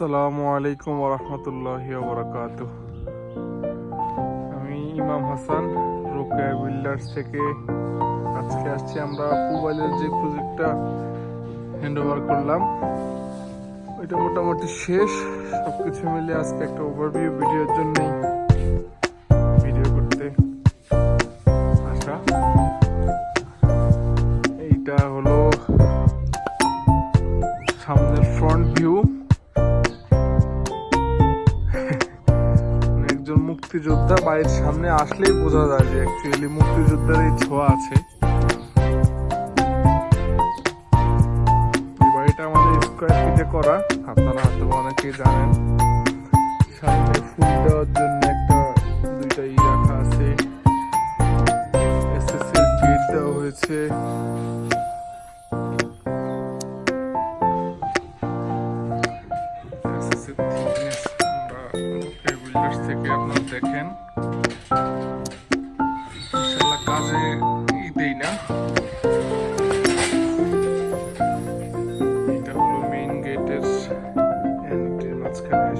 আসসালামু আলাইকুম ওরহমতুল্লাহ বরকাত আমি ইমাম হাসান, রোকেয়া বিল্ডার্স থেকে আজকে আসছি। আমরা মোবাইলের যে প্রজেক্টটা হ্যান্ড ওভার করলাম, ওইটা মোটামুটি শেষ। সব কিছু মিলে আজকে একটা ওভারভিউ ভিডিওর জন্যই। ভিডিও করতে আসা। এইটা হলো সামনের ফ্রন্ট ভিউ মুক্তিযোদ্ধা বাড়ির সামনে আসলেই বোঝা যায় যে অ্যাকচুয়ালি মুক্তিযোদ্ধার এই ছোঁয়া আছে। বাড়িটা আমাদের স্কোয়ার ফিটে করা, আপনারা হয়তো অনেকেই জানেন। সামনে ফুল দেওয়ার জন্য একটা, দুইটা ই রাখা আছে। এসএসসি গেট হয়েছে। এসএসসি আমরা। বিল্ডার্স থেকে আপনারা দেখেন। ইনশাল্লাহ কাজে দেই না। এটা মেইন মাঝখানে